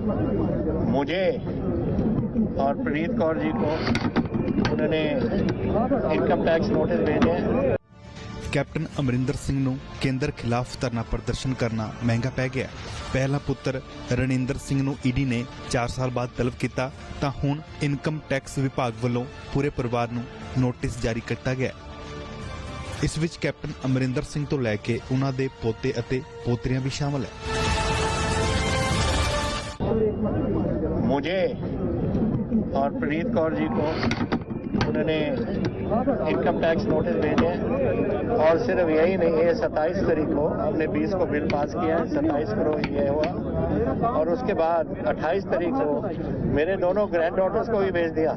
मुझे और प्रणीत कौर जी को उन्होंने इनकम टैक्स नोटिस भेजे हैं ਕੈਪਟਨ ਅਮਰਿੰਦਰ ਸਿੰਘ ਨੂੰ ਕੇਂਦਰ ਖਿਲਾਫ ਧਰਨਾ ਪ੍ਰਦਰਸ਼ਨ ਕਰਨਾ ਮਹਿੰਗਾ ਪੈ ਗਿਆ ਪਹਿਲਾ ਪੁੱਤਰ ਰਣਿੰਦਰ ਸਿੰਘ ਨੂੰ ਈਡੀ ਨੇ 4 ਸਾਲ ਬਾਅਦ ਤਲਬ ਕੀਤਾ ਤਾਂ ਹੁਣ ਇਨਕਮ ਟੈਕਸ ਵਿਭਾਗ ਵੱਲੋਂ ਪੂਰੇ ਪਰਿਵਾਰ ਨੂੰ ਨੋਟਿਸ ਜਾਰੀ ਕੀਤਾ ਗਿਆ ਇਸ ਵਿੱਚ ਕੈਪਟਨ ਅਮਰਿੰਦਰ ਸਿੰਘ ਤੋਂ ਲੈ ਕੇ ਉਹਨਾਂ ਦੇ ਪੋਤੇ ਅਤੇ ਪੋਤਰੀਆਂ ਵੀ ਸ਼ਾਮਲ ਹੈ मुझे और प्रणीत कौर जी को उन्होंने इनकम टैक्स नोटिस भेजे और सिर्फ़ यही नहीं है सत्ताईस तारीख को हमने 20 को बिल पास किया है, सत्ताईस को ये हुआ। और उसके बाद 28 तारीख को मेरे दोनों ग्रैंड डॉटर्स को भी भेज दिया।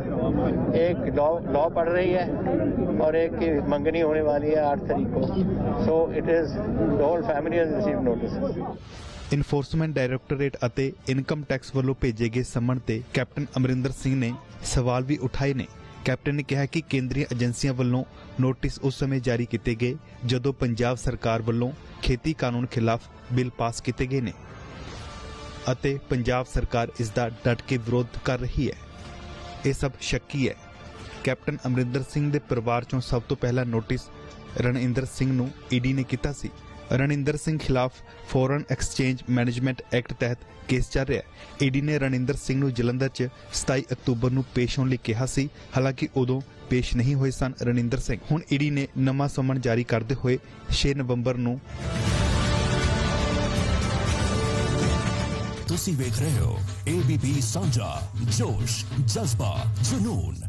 एक लॉ लॉ पढ़ रही है और एक की मंगनी होने वाली है आठ तारीख को। So it is the whole family receive notice Enforcement Directorate ਅਤੇ ਇਨਕਮ ਟੈਕਸ ਵੱਲੋਂ ਭੇਜੇ ਗਏ ਸੰਮਣ ਤੇ ਕੈਪਟਨ ਅਮਰਿੰਦਰ ਸਿੰਘ ਨੇ ਸਵਾਲ ਵੀ ਉਠਾਏ ਨੇ। ਕੈਪਟਨ ਨੇ ਕਿਹਾ ਕਿ ਕੇਂਦਰੀ ਏਜੰਸੀਆਂ ਵੱਲੋਂ ਨੋਟਿਸ ਉਸ ਸਮੇਂ ਜਾਰੀ ਕੀਤੇ ਗਏ ਜਦੋਂ ਪੰਜਾਬ ਸਰਕਾਰ ਵੱਲੋਂ ਖੇਤੀ ਕਾਨੂੰਨ ਖਿਲਾਫ ਬਿੱਲ ਪਾਸ ਕੀਤੇ ਗਏ ਨੇ ਅਤੇ ਪੰਜਾਬ ਸਰਕਾਰ ਇਸ ਦਾ ਡਟ ਕੇ ਵਿਰੋਧ ਕਰ ਰਹੀ ਹੈ। ਇਹ ਸਭ ਸ਼ੱਕੀ ਹੈ। ਕੈਪਟਨ ਅਮਰਿੰਦਰ ਸਿੰਘ ਦੇ ਪਰਿਵਾਰ ਚੋਂ ਸਭ ਤੋਂ ਪਹਿਲਾ ਨੋਟਿਸ ਰਣਇੰਦਰ ਸਿੰਘ ਨੂੰ ਈਡੀ ਨੇ ਕੀਤਾ ਸੀ। ਰਣਇੰਦਰ ਸਿੰਘ ਖਿਲਾਫ ਫੋਰਨ ਐਕਸਚੇਂਜ ਮੈਨੇਜਮੈਂਟ ਐਕਟ ਤਹਿਤ ਕੇਸ ਚੱਲ ਰਿਹਾ ਹੈ। ਈਡੀ ਨੇ ਰਣਇੰਦਰ ਸਿੰਘ ਨੂੰ ਜਲੰਧਰ 'ਚ 27 ਅਕਤੂਬਰ ਨੂੰ ਪੇਸ਼ ਹੋਣ ਲਈ ਕਿਹਾ ਸੀ। ਹਾਲਾਂਕਿ ਉਦੋਂ ਪੇਸ਼ ਨਹੀਂ ਹੋਏ ਸਨ ਰਣਿੰਦਰ ਸਿੰਘ। ਹੁਣ ਈਡੀ ਨੇ ਨਵਾਂ ਸਮਨ ਜਾਰੀ ਕਰਦੇ ਹੋਏ 6 ਨਵੰਬਰ ਨੂੰ ਤੁਸੀਂ ਵੇਖ ਰਹੇ ਹੋ ABP ਸਾਂਝਾ ਜੋਸ਼, ਜਜ਼ਬਾ, ਜਨੂਨ।